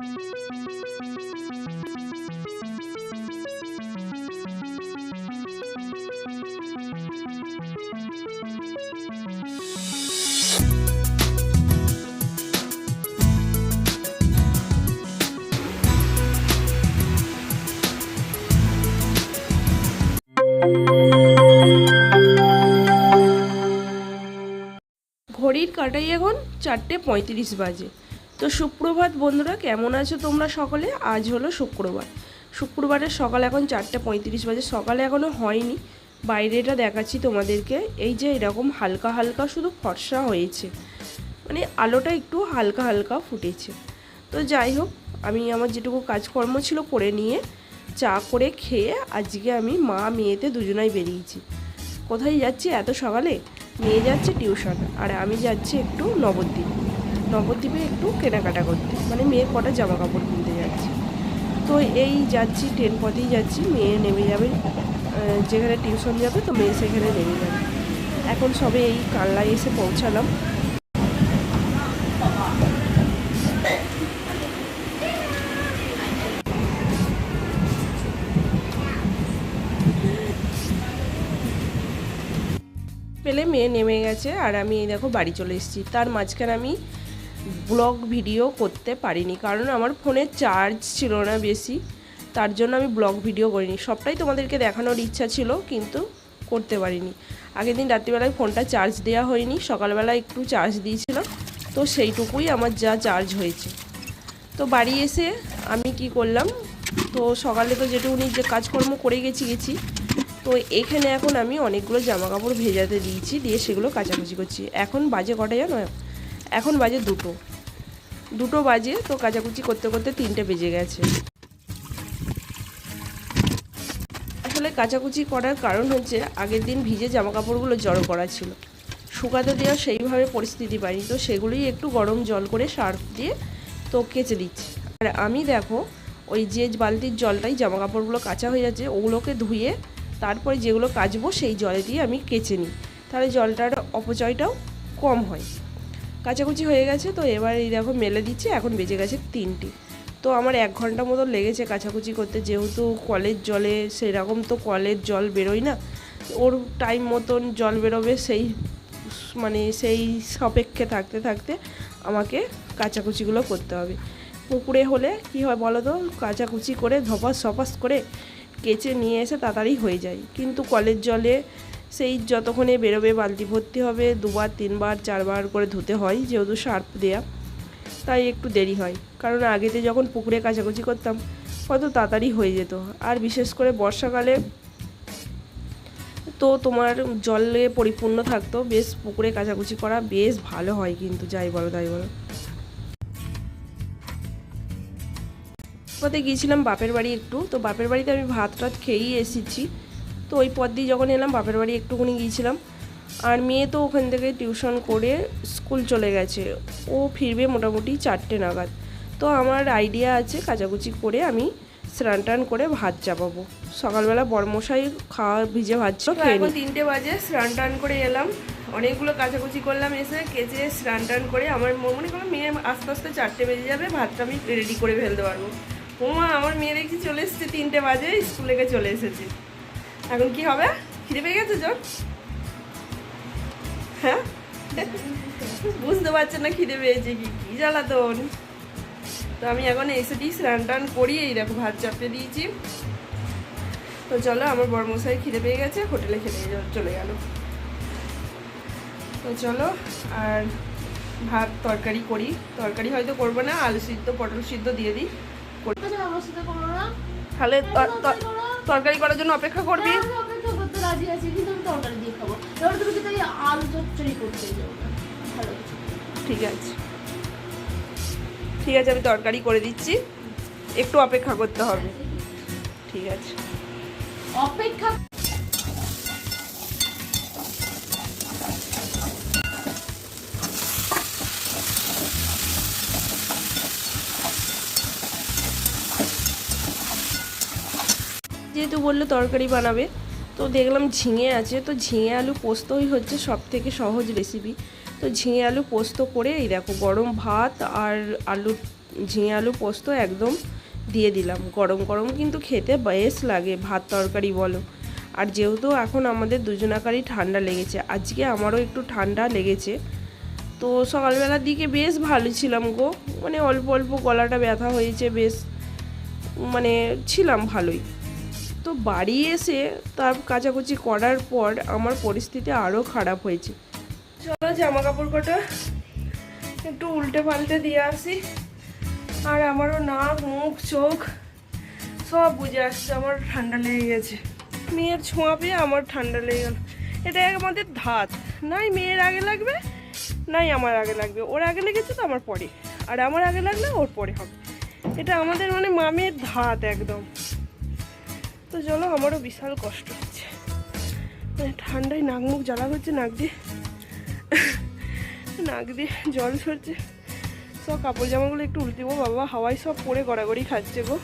ঘড়ির কাটাই এখন চারটে পঁয়ত্রিশ বাজে। তো সুপ্রভাত বন্ধুরা, কেমন আছো তোমরা সকলে? আজ হলো শুক্রবার। শুক্রবারের সকাল এখন চারটে পঁয়ত্রিশ বাজে, সকালে এখনও হয়নি। বাইরেটা দেখাচ্ছি তোমাদেরকে। এই যে এরকম হালকা হালকা শুধু ফর্সা হয়েছে। মানে আলোটা একটু হালকা হালকা ফুটেছে। তো যাই হোক, আমি আমার যেটুকু কাজকর্ম ছিল করে নিয়ে চা করে খেয়ে আজকে আমি মা মেয়েতে দুজনাই বেরিয়েছি। কোথায় যাচ্ছি? এত সকালে? মেয়ে যাচ্ছে টিউশন, আর আমি যাচ্ছি একটু নবদ্বীপ। নবদ্বীপে একটু কেনাকাটা করতে। মানে মেয়ের কটা জামা কাপড় কিনতে যাচ্ছি। তো এই যাচ্ছি, ট্রেন পথেই যাচ্ছি, মেয়ে নেমে যাবে। যেখানে টিউশন যাবে, তো মেয়ে সেখানে নেমে যাবে। এখন সবে এই কাল্লায় এসে পৌঁছালাম। পেলে মেয়ে নেমে গেছে, আর আমি এই দেখো বাড়ি চলে এসেছি। তার মাঝখানে আমি ব্লগ ভিডিও করতে পারিনি, কারণ আমার ফোনে চার্জ ছিল না বেশি। তার জন্য আমি ব্লগ ভিডিও করিনি। সবটাই তোমাদেরকে দেখানোর ইচ্ছা ছিল, কিন্তু করতে পারিনি। আগের দিন রাত্রিবেলায় ফোনটা চার্জ দেওয়া হয়নি, সকালবেলা একটু চার্জ দিয়েছিলাম, তো সেইটুকুই আমার যা চার্জ হয়েছে। তো বাড়ি এসে আমি কি করলাম, তো সকালে তো যেটুকুনি যে কাজকর্ম করে গেছি গেছি, তো এখানে এখন আমি অনেকগুলো জামা কাপড় ভেজাতে দিয়েছি, দিয়ে সেগুলো কাচাকুচি করছি। এখন বাজে কটা জানো? এখন বাজে দুটো। দুটো বাজে তো কাচাকুচি করতে করতে তিনটে বেজে গেছে। আসলে কাচাকুচি করার কারণ হচ্ছে আগের দিন ভিজে জামা কাপড়গুলো জড়ো করা ছিল। শুকাতে দেওয়া সেইভাবে পরিস্থিতি পাইনি, তো সেগুলোই একটু গরম জল করে সার্ফ দিয়ে তো কেচে দিচ্ছি। আর আমি দেখো, ওই যে বালতির জলটাই জামা কাপড়গুলো কাঁচা হয়ে যাচ্ছে, ওগুলোকে ধুয়ে তারপরে যেগুলো কাচবো সেই জলে দিয়ে আমি কেচে নিই। তাহলে জলটার অপচয়টাও কম হয়। কাচাকুচি হয়ে গেছে, তো এবার এই দেখো মেলে দিচ্ছে, এখন বেজে গেছে তিনটি। তো আমার এক ঘণ্টা মতো লেগেছে কাচাকুচি করতে, যেহেতু কলের জলে, সেরকম তো কলের জল বেরোয় না। ওর টাইম মতন জল বেরোবে, সেই মানে সেই সাপেক্ষে থাকতে থাকতে আমাকে কাচাকুচিগুলো করতে হবে। পুকুরে হলে কি হয় বলো তো, কাচাকুচি করে ধপাস সপাস করে কেচে নিয়ে এসে তাড়াতাড়ি হয়ে যায়। কিন্তু কলের জলে সেই যতক্ষণে বেরোবে বালতি ভর্তি হবে, দুবার, তিনবার, চারবার করে ধুতে হয়, যেহেতু সার্ফ দেয়া, তাই একটু দেরি হয়। কারণ আগেতে যখন পুকুরে কাচাকুচি করতাম, কত তাড়াতাড়ি হয়ে যেত। আর বিশেষ করে বর্ষাকালে তো তোমার জলে পরিপূর্ণ থাকতো, বেশ পুকুরে কাচাকুচি করা বেশ ভালো হয় কিন্তু, যাই বলো, তাই বলো। পথে গিয়েছিলাম বাপের বাড়ি একটু, তো বাপের বাড়িতে আমি ভাত টাত খেয়েই এসেছি। তো ওই পথ দিয়ে যখন এলাম বাপের বাড়ি একটুখানি গিয়েছিলাম। আর মেয়ে তো ওখান থেকে টিউশন করে স্কুল চলে গেছে। ও ফিরবে মোটামুটি চারটে নাগাদ। তো আমার আইডিয়া আছে কাচাকুচি করে আমি স্নান টান করে ভাত চাপাবো। সকালবেলা বরমশাই খাওয়া ভিজে ভাত এখন তিনটে বাজে স্নান টান করে এলাম। অনেকগুলো কাচাকুচি করলাম এসে কেচে স্নান টান করে আমার মনে করলাম মেয়ে আস্তে আস্তে চারটে বেজে যাবে ভাতটা আমি রেডি করে ফেলতে পারব। ওমা আমার মেয়ে দেখছি চলে এসেছে তিনটে বাজে স্কুলে চলে এসেছে। এখন কি হবে? খিদে পেয়ে গেছে জোর? হ্যাঁ? বুঝতে পারছেন না খিদে পেয়েছে কি কি জ্বালাতন। তো আমি এখন এসে দিই স্নান টান করি এই দেখো ভাত চাপতে দিয়েছি। তো চলো আমার বড়মশাই খিদে পেয়ে গেছে হোটেলে খেতে চলে গেল। তো চলো আর ভাত তরকারি করি। তরকারি হয়তো করব না আলু সিদ্ধ পটল সিদ্ধ দিয়ে দিই। তাহলে তরকারি করার জন্য অপেক্ষা করবি? হ্যাঁ, আমি অপেক্ষা করতে রাজি আছি, কিন্তু আমি তরকারি দিয়ে খাব। এবার তুমি আলু চচ্চড়ি করতে ভালো। ঠিক আছে। ঠিক আছে আমি তরকারি করে দিচ্ছি। একটু অপেক্ষা করতে হবে। ঠিক আছে। অপেক্ষা যেহেতু বলল তরকারি বানাবে। তো দেখলাম ঝিঙে আছে, তো ঝিঙে আলু পোস্তই হচ্ছে সব থেকে সহজ রেসিপি তো ঝিঙে আলু পোস্ত করে এই দেখো গরম ভাত আর আলু, ঝিঙে আলু পোস্ত একদম দিয়ে দিলাম। গরম গরম কিন্তু খেতে বেশ লাগে, ভাত তরকারি বলো। আর যেহেতু এখন আমাদের দুজনাকারই ঠান্ডা লেগেছে, আজকে আমারও একটু ঠান্ডা লেগেছে। তো সকালবেলার দিকে বেশ ভালো ছিলাম গো মানে অল্প অল্প গলাটা ব্যথা হয়েছে, বেশ মানে ছিলাম ভালোই। তো বাড়ি এসে তার কাচাকুচি করার পর আমার পরিস্থিতি আরও খারাপ হয়েছে। চলো জামা কাপড় কটা একটু উল্টে পাল্টে দিয়ে আসি। আর আমারও নাক, মুখ, চোখ সব বুঝে আসছে, আমার ঠান্ডা লেগে গেছে। মেয়ের ছোঁয়া পেয়ে আমার ঠান্ডা লেগে গেল। এটা আমাদের ধাত। নাই মেয়ের আগে লাগবে, নাই আমার আগে লাগবে। ওর আগে লেগেছে তো আমার পরে। আর আমার আগে লাগলে ওর পরে হবে। এটা আমাদের মানে মামের ধাত একদম। তো চলো, আমারও বিশাল কষ্ট হচ্ছে। মানে ঠান্ডায় নাক মুখ জ্বালা করছে, নাক দিয়ে নাক দিয়ে জল সরছে। সব কাপড় জামাগুলো একটু উল্টে দেবো, বাবা, হাওয়ায় সব পরে গড়াগড়ি খাচ্ছে গো।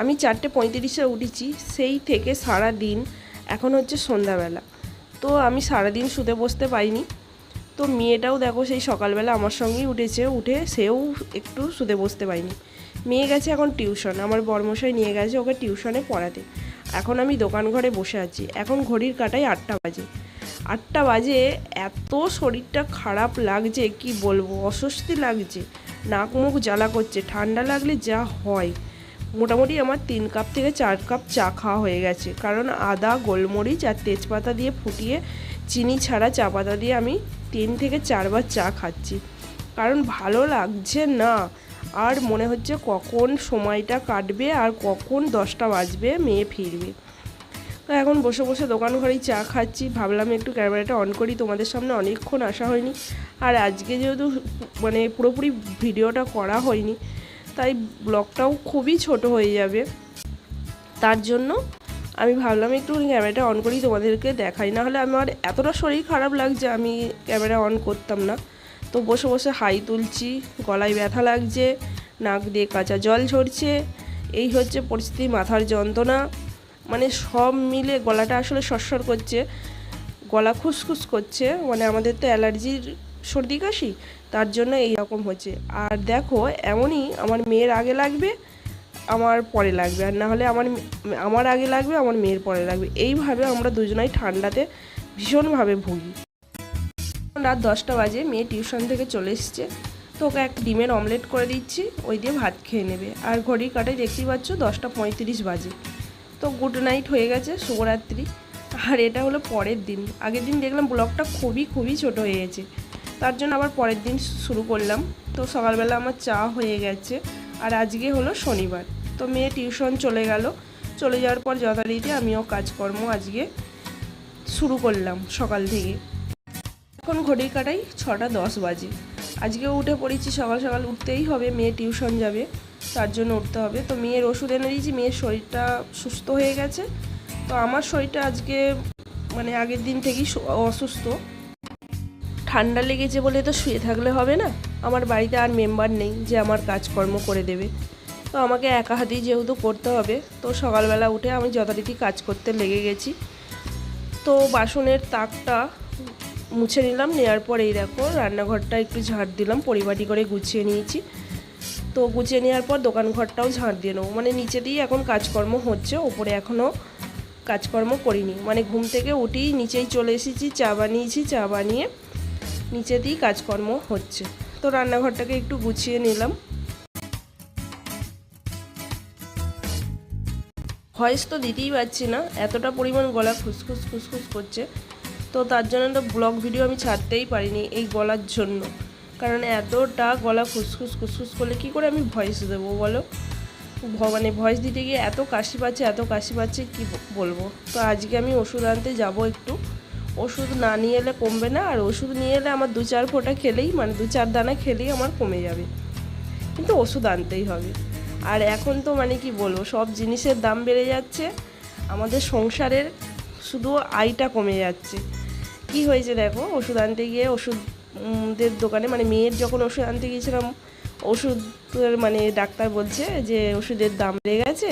আমি চারটে পঁয়ত্রিশে উঠেছি, সেই থেকে সারা দিন এখন হচ্ছে সন্ধ্যাবেলা। তো আমি সারা দিন শুতে বসতে পাইনি তো মেয়েটাও দেখো সেই সকালবেলা আমার সঙ্গেই উঠেছে, উঠে সেও একটু শুতে বসতে পারিনি। মেয়ে গেছে এখন টিউশন, আমার বর্মশাই নিয়ে গেছে ওকে টিউশনে পড়াতে। এখন আমি দোকান ঘরে বসে আছি, এখন ঘড়ির কাটায় আটটা বাজে। আটটা বাজে, এত শরীরটা খারাপ লাগছে, কি বলব, অস্বস্তি লাগছে, নাক মুখ জ্বালা করছে, ঠান্ডা লাগলে যা হয়। মোটামুটি আমার তিন কাপ থেকে চার কাপ চা খাওয়া হয়ে গেছে। কারণ আদা, গোলমরিচ আর তেজপাতা দিয়ে ফুটিয়ে চিনি ছাড়া চা পাতা দিয়ে আমি তিন থেকে চারবার চা খাচ্ছি। কারণ ভালো লাগছে না। আর মনে হচ্ছে কখন সময়টা কাটবে আর কখন দশটা বাজবে, মেয়ে ফিরবে। তো এখন বসে বসে দোকান ঘরেই চা খাচ্ছি। ভাবলাম একটু ক্যামেরাটা অন করি, তোমাদের সামনে অনেকক্ষণ আসা হয়নি। আর আজকে যেহেতু মানে পুরোপুরি ভিডিওটা করা হয়নি তাই ব্লগটাও খুবই ছোট হয়ে যাবে। তার জন্য আমি ভাবলাম একটু ক্যামেরাটা অন করি, তোমাদেরকে দেখাই। না হলে আমার এতটা শরীর খারাপ লাগছে, আমি ক্যামেরা অন করতাম না। তো বসে বসে হাই তুলছি, গলায় ব্যথা লাগছে, নাক দিয়ে কাঁচা জল ঝরছে। এই হচ্ছে পরিস্থিতি, মাথার যন্ত্রণা। মানে সব মিলে গলাটা আসলে সরসর করছে। গলা খুসখুস করছে। মানে আমাদের তো অ্যালার্জির সর্দি কাশি। তার জন্য এই রকম হচ্ছে আর দেখো, এমনই আমার মেয়ের আগে লাগবে, আমার পরে লাগবে। আর না হলে আমার আমার আগে লাগবে, আমার মেয়ের পরে লাগবে। এইভাবে আমরা দুজনাই ঠান্ডাতে ভীষণভাবে ভুগি। রাত দশটা বাজে, মেয়ে টিউশন থেকে চলে এসছে। তো ওকে এক ডিমের অমলেট করে দিচ্ছি, ওই দিয়ে ভাত খেয়ে নেবে। আর ঘড়ির কাটায় দেখতেই পাচ্ছ, দশটা পঁয়ত্রিশ বাজে। তো গুড নাইট হয়ে গেছে, শুভরাত্রি। আর এটা হলো পরের দিন। আগের দিন দেখলাম ব্লগটা খুবই খুবই ছোট হয়ে গেছে। তার জন্য আবার পরের দিন শুরু করলাম। তো সকালবেলা আমার চা হয়ে গেছে আর আজকে হলো শনিবার। তো মেয়ে টিউশন চলে গেল। চলে যাওয়ার পর যথারীতি আমিও কাজকর্ম আজকে শুরু করলাম সকাল থেকে। এখন ঘড়ির কাটাই ছটা দশ বাজে। আজকে উঠে পড়েছি, সকাল সকাল উঠতেই হবে, মেয়ে টিউশন যাবে, তার জন্য উঠতে হবে। তো মেয়ের ওষুধ এনে দিয়েছি, মেয়ের শরীরটা সুস্থ হয়ে গেছে। তো আমার শরীরটা আজকে মানে আগের দিন থেকেই অসুস্থ। ঠান্ডা লেগেছে বলে তো শুয়ে থাকলে হবে না। আমার বাড়িতে আর মেম্বার নেই যে আমার কাজকর্ম করে দেবে। তো আমাকে একা হাতেই যেহেতু করতে হবে, তো সকালবেলা উঠে আমি যথারীতি কাজ করতে লেগে গেছি। তো বাসনের তাকটা মুছে নিলাম নেওয়ার পর এই দেখো রান্নাঘরটা একটু ঝাড় দিলাম পরিপাটি করে গুছিয়ে নিয়েছি। তো গুছিয়ে নেওয়ার পর দোকান ঘরটাও ঝাড় দিয়ে নেব। মানে নিচে দিয়েই এখন কাজকর্ম হচ্ছে, ওপরে এখনও কাজকর্ম করিনি। মানে ঘুম থেকে উঠেই নিচেই চলে এসেছি, চা বানিয়েছি, চা বানিয়ে নিচেতেই কাজকর্ম হচ্ছে। তো রান্নাঘরটাকে একটু গুছিয়ে নিলাম। ভয়েস তো দিতেই পারছি না, এতটা পরিমাণ গলা খুসখুস খুসখুস করছে। তো তার জন্য তো ব্লগ ভিডিও আমি ছাড়তেই পারিনি এই গলার জন্য। কারণ এতটা গলা খুসখুস খুসখুস করলে কী করে আমি ভয়েস দেবো বলো? মানে ভয়েস দিতে গিয়ে এত কাশি পাচ্ছে, এত কাশি পাচ্ছে, কি বলব? তো আজকে আমি ওষুধ আনতে যাব একটু। ওষুধ না নিয়ে এলে কমবে না, আর ওষুধ নিয়ে এলে আমার দু চার ফোঁটা খেলেই মানে দু চার দানা খেলেই আমার কমে যাবে। কিন্তু ওষুধ আনতেই হবে। আর এখন তো মানে কি বলব, সব জিনিসের দাম বেড়ে যাচ্ছে, আমাদের সংসারের শুধু আয়টা কমে যাচ্ছে। কি হয়েছে দেখো, ওষুধ আনতে গিয়ে ওষুধের দোকানে মানে মেয়ের যখন ওষুধ আনতে গিয়েছিলাম, ওষুধের মানে ডাক্তার বলছে যে ওষুধের দাম বেড়ে গেছে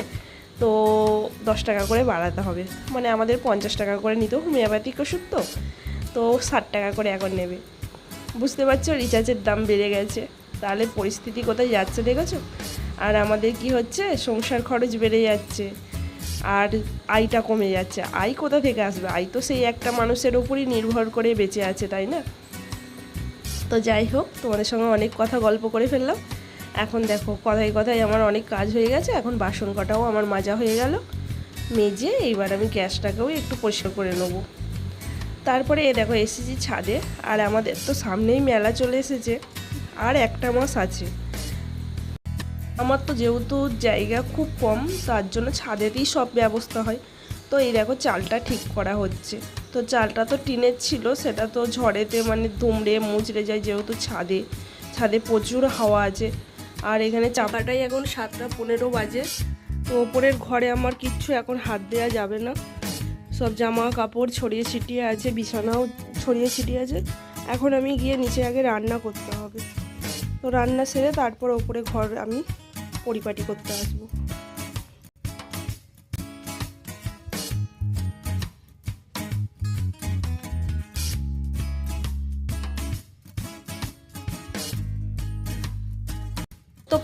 তো দশ টাকা করে বাড়াতে হবে। মানে আমাদের পঞ্চাশ টাকা করে নিত হোমিওপ্যাথিক ওষুধ তো। তো ষাট টাকা করে এখন নেবে। বুঝতে পারছ? রিচার্জের দাম বেড়ে গেছে। তাহলে পরিস্থিতি কোথায় যাচ্ছে দেখেছ? আর আমাদের কি হচ্ছে? সংসার খরচ বেড়ে যাচ্ছে। আর আয়টা কমে যাচ্ছে। আয় কোথা থেকে আসবে? আয় তো সেই একটা মানুষের উপরই নির্ভর করে বেঁচে আছে, তাই না? তো যাই হোক, তোমাদের সঙ্গে অনেক কথা গল্প করে ফেললাম। এখন দেখো, কথায় কথায় আমার অনেক কাজ হয়ে গেছে, এখন বাসন কটাও আমার মাজা হয়ে গেল। মেজে এইবার আমি গ্যাসটাকেও একটু পরিষ্কার করে নেব। তারপরে এ দেখো, এসেছি ছাদে, আর আমাদের তো সামনেই মেলা চলে এসেছে, আর একটা মাস আছে। আমার তো যেহেতু জায়গা খুব কম, তার জন্য ছাদেতেই সব ব্যবস্থা হয়। তো এই দেখো, চালটা ঠিক করা হচ্ছে। তো চালটা তো টিনের ছিল, সেটা তো ঝড়েতে মানে দুমড়ে মুচড়ে যায় যেহেতু ছাদে। ছাদে প্রচুর হাওয়া আছে। আর এখানে চাপাটাই এখন সাতটা পনেরো বাজে। তো ওপরের ঘরে আমার কিচ্ছু এখন হাত দেওয়া যাবে না। সব জামা কাপড় ছড়িয়ে ছিটিয়ে আছে, বিছানাও ছড়িয়ে ছিটিয়ে আছে। এখন আমি গিয়ে নিচে আগে রান্না করতে হবে। তো রান্না সেরে তারপর ওপরে ঘর আমি পরিপাটি করতে আসব।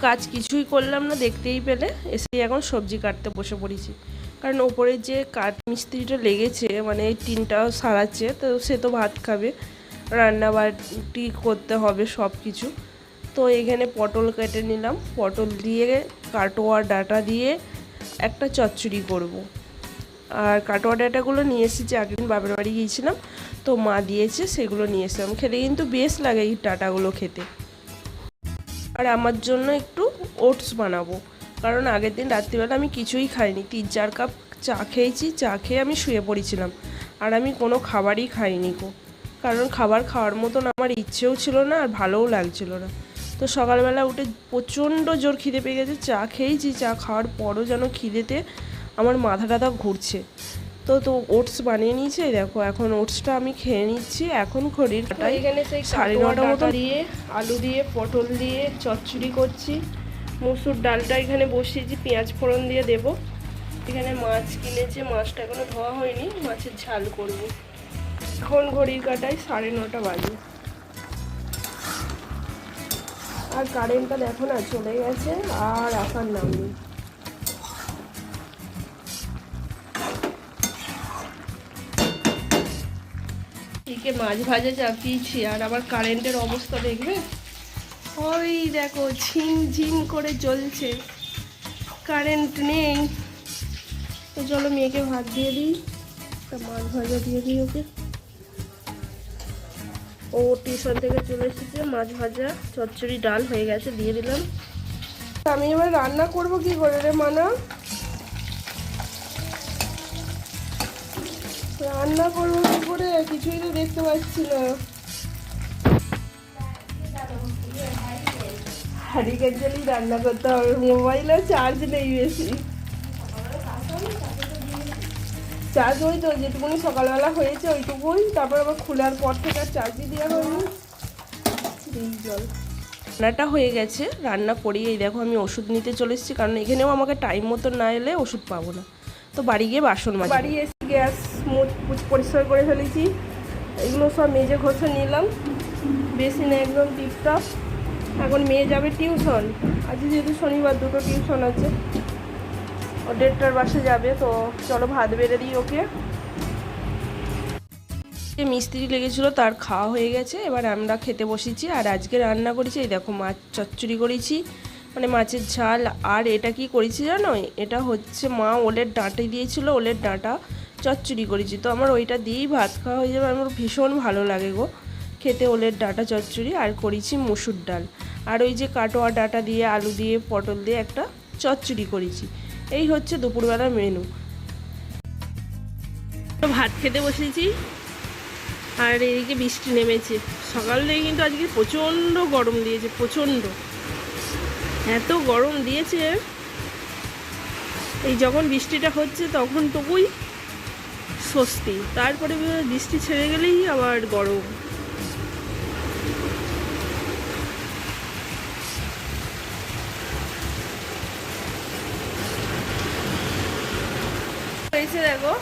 কাজ কিছুই করলাম না, দেখতেই পেলে। এসে এখন সবজি কাটতে বসে পড়েছি। কারণ ওপরে যে কাঠ মিস্ত্রিটা লেগেছে মানে এই সারাচ্ছে, তো সে তো ভাত খাবে। রান্না বাটি করতে হবে সব কিছু তো এখানে পটল কেটে নিলাম। পটল দিয়ে, কাটোয়া ডাটা দিয়ে একটা চচ্চড়ি করব। আর কাটোয়া ডাটাগুলো নিয়ে এসেছি, আগের দিন বাপের বাড়ি গিয়েছিলাম, তো মা দিয়েছে, সেগুলো নিয়ে এসেছিলাম খেতে কিন্তু বেশ লাগে এই ডাটাগুলো খেতে। আর আমার জন্য একটু ওটস বানাবো। কারণ আগের দিন রাত্রিবেলা আমি কিছুই খাইনি। তিন চার কাপ চা খেয়েছি, চা খেয়ে আমি শুয়ে পড়েছিলাম। আর আমি কোনো খাবারই খাইনি গো। কারণ খাবার খাওয়ার মতন আমার ইচ্ছেও ছিল না আর ভালোও লাগছিল না। তো সকালবেলা উঠে প্রচণ্ড জোর খিদে পেয়ে গেছে। চা খেয়েছি, চা খাওয়ার পরও যেন খিদেতে আমার মাথা টাথা ঘুরছে। তো তো ওটস বানিয়ে নিয়েছে দেখো এখন ওটসটা আমি খেয়ে নিচ্ছি এখন ঘড়ির কাটায় এখানে সেই সাড়ে নটা মতো দিয়ে আলু দিয়ে পটল দিয়ে চচ্চড়ি করছি। মসুর ডালটা এখানে বসিয়েছি পেঁয়াজ ফোড়ন দিয়ে দেব। এখানে মাছ কিনেছে মাছটা এখনও ধোয়া হয়নি মাছের ঝাল করব। এখন ঘড়ির কাটায় সাড়ে নটা বাজে। আর কারেন্টটা দেখো না চলে গেছে আর আসার নাম নেই। এদিকে মাছ ভাজা চাপিয়েছি, আর আবার কারেন্টের অবস্থা দেখবে? ওই দেখো, ঝিম ঝিম করে জ্বলছে। কারেন্ট নেই। তো চলো মেয়েকে ভাত দিয়ে দিই, তা মাছ ভাজা দিয়ে দিই ওকে। ও টিউশন থেকে চলে এসেছে, মাছ ভাজা, চচ্চড়ি, ডাল হয়ে গেছে, দিয়ে দিলাম। আমি এবার রান্না করব কি করে রে মানা? রান্না করব করে কিছুই তো দেখতে পাচ্ছি না। জলই রান্না করতে হবে, মোবাইলে চার্জ নেই বেশি। চার্জ ওই তো, যেটুকুনি সকালবেলা হয়েছে ওইটুকুই, তারপর আবার খোলার পর থেকে আর চার্জই দেওয়া হয়নি। জল। রান্নাটা হয়ে গেছে, রান্না করি এই দেখো আমি ওষুধ নিতে চলে এসেছি, কারণ এখানেও আমাকে টাইম মতো না এলে ওষুধ পাবো না। তো বাড়ি গিয়ে বাসন মাজি বাড়ি এসে গ্যাস। পুছ পরিষ্কার করে ফেলেছি। এগুলো সব মেজে ঘষে নিলাম। বেশি না একদম টিপটপ এখন মেয়ে যাবে টিউশন। আজকে যেহেতু শনিবার, দুটো টিউশন আছে। ও দেড়টার বাসে যাবে, তো চলো ভাত বেড়ে দিই ওকে। মিস্ত্রি লেগেছিল, তার খাওয়া হয়ে গেছে। এবার আমরা খেতে বসেছি। আর আজকে রান্না করেছি, এই দেখো মাছ চচ্চড়ি করেছি। মানে মাছের ঝাল। আর এটা কি করেছি জানো? এটা হচ্ছে মা ওলের ডাঁটে দিয়েছিল, ওলের ডাঁটা। চচ্চড়ি করেছি। তো আমার ওইটা দিয়েই ভাত খাওয়া হয়ে যাবে। আমার ভীষণ ভালো লাগে গো। খেতে ওলের ডাঁটা চচ্চড়ি আর করেছি মুসুর ডাল। আর ওই যে কাটোয়া ডাঁটা দিয়ে, আলু দিয়ে, পটল দিয়ে একটা চচ্চড়ি করেছি। এই হচ্ছে দুপুরবেলার মেনু ভাত খেতে বসেছি। আর এদিকে বৃষ্টি নেমেছে। সকাল থেকে কিন্তু আজকে প্রচণ্ড গরম দিয়েছে, প্রচণ্ড। এত গরম দিয়েছে। এই যখন বৃষ্টিটা হচ্ছে তখন তবুই স্বস্তি। তারপরে বৃষ্টি ছেড়ে গেলেই আবার গরম। হয়েছে দেখো,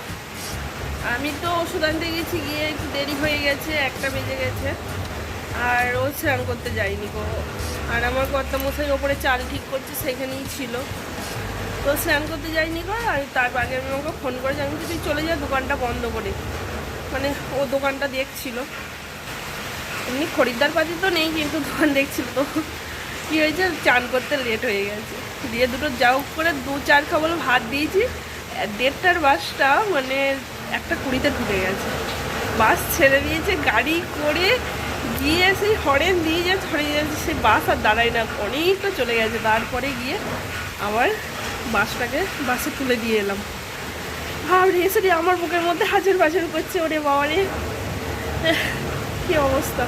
আমি তো ওষুধ আনতে গেছি, গিয়ে একটু দেরি হয়ে গেছে, একটা বেজে গেছে। আর ও স্নান করতে যায়নি গো। আর আমার কর্তা মশাই ওপরে চাল ঠিক করছে, সেখানেই ছিল। তো স্নান করতে যায়নি গো, আর তার আগে আমি আমাকে ফোন করেছি, আমি যদি চলে যাই দোকানটা বন্ধ করে। মানে ও দোকানটা দেখছিল। এমনি খরিদ্দার পাতি তো নেই, কিন্তু দোকান দেখছিল তো। কী হয়েছে? চান করতে লেট হয়ে গেছে। দিয়ে দুটো যাও করে দু চার খাবল ভাত দিয়েছি দেড়টার বাসটা মানে একটা কুড়িতে ঢুকে গেছে। বাস ছেড়ে দিয়েছে, গাড়ি করে গিয়ে সেই হরেন দিয়ে যে ছড়িয়ে যাচ্ছে সেই বাস আর দাঁড়ায় না, অনেকটা চলে গেছে। তারপরে গিয়ে আবার বাসটাকে, বাসে তুলে দিয়ে এলাম। ভাবরে এসে দিয়ে আমার বুকের মধ্যে হাজার বাজার করছে, ওরে বাবারে কি অবস্থা?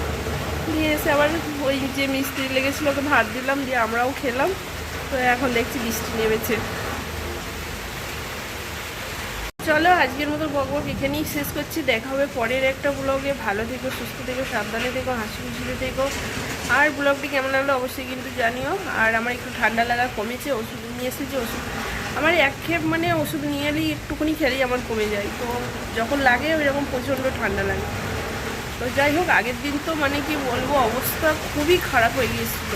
দিয়ে এসে আবার ওই যে মিস্ত্রি লেগেছিল, ওকে ভাত দিলাম, দিয়ে আমরাও খেলাম। তো এখন দেখছি বৃষ্টি নেমেছে। চলো, আজকের মতো বকবক এখানেই শেষ করছি। দেখা হবে পরের একটা ব্লগে ভালো থেকো, সুস্থ থেকো, সাবধানে থেকো, হাসি খুশিতে থেকো। আর ব্লগটি কেমন লাগল অবশ্যই কিন্তু জানিও। আর আমার একটু ঠান্ডা লাগা কমেছে, ওষুধ নিয়ে এসেছি, ওষুধ আমার এক খেপ মানে ওষুধ নিয়ে এলেই একটুখানি খেলেই আমার কমে যায়। তো যখন লাগে ওইরকম প্রচণ্ড ঠান্ডা লাগে। তো যাই হোক, আগের দিন তো মানে কি বলব, অবস্থা খুবই খারাপ হয়ে গিয়েছিল।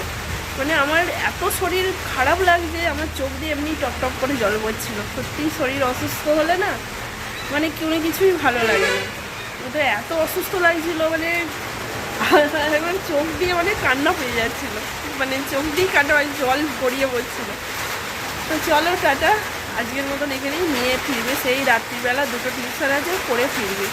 মানে আমার এত শরীর খারাপ লাগছে, আমার চোখ দিয়ে এমনি টপ টপ করে জল পড়ছিল সত্যিই শরীর অসুস্থ হলে না মানে কোনো কিছুই ভালো লাগে না। এত অসুস্থ লাগছিল মানে একবার চোখ দিয়ে মানে কান্না পেয়ে যাচ্ছিল। মানে চোখ দিয়ে কান্না মানে জল গড়িয়ে পড়ছিল। তো চলো টাটা, আজকের মতন এখানেই নিয়ে ফিরবে, সেই রাত্রিবেলা দুটো টিউশন আছে পরে ফিরবে।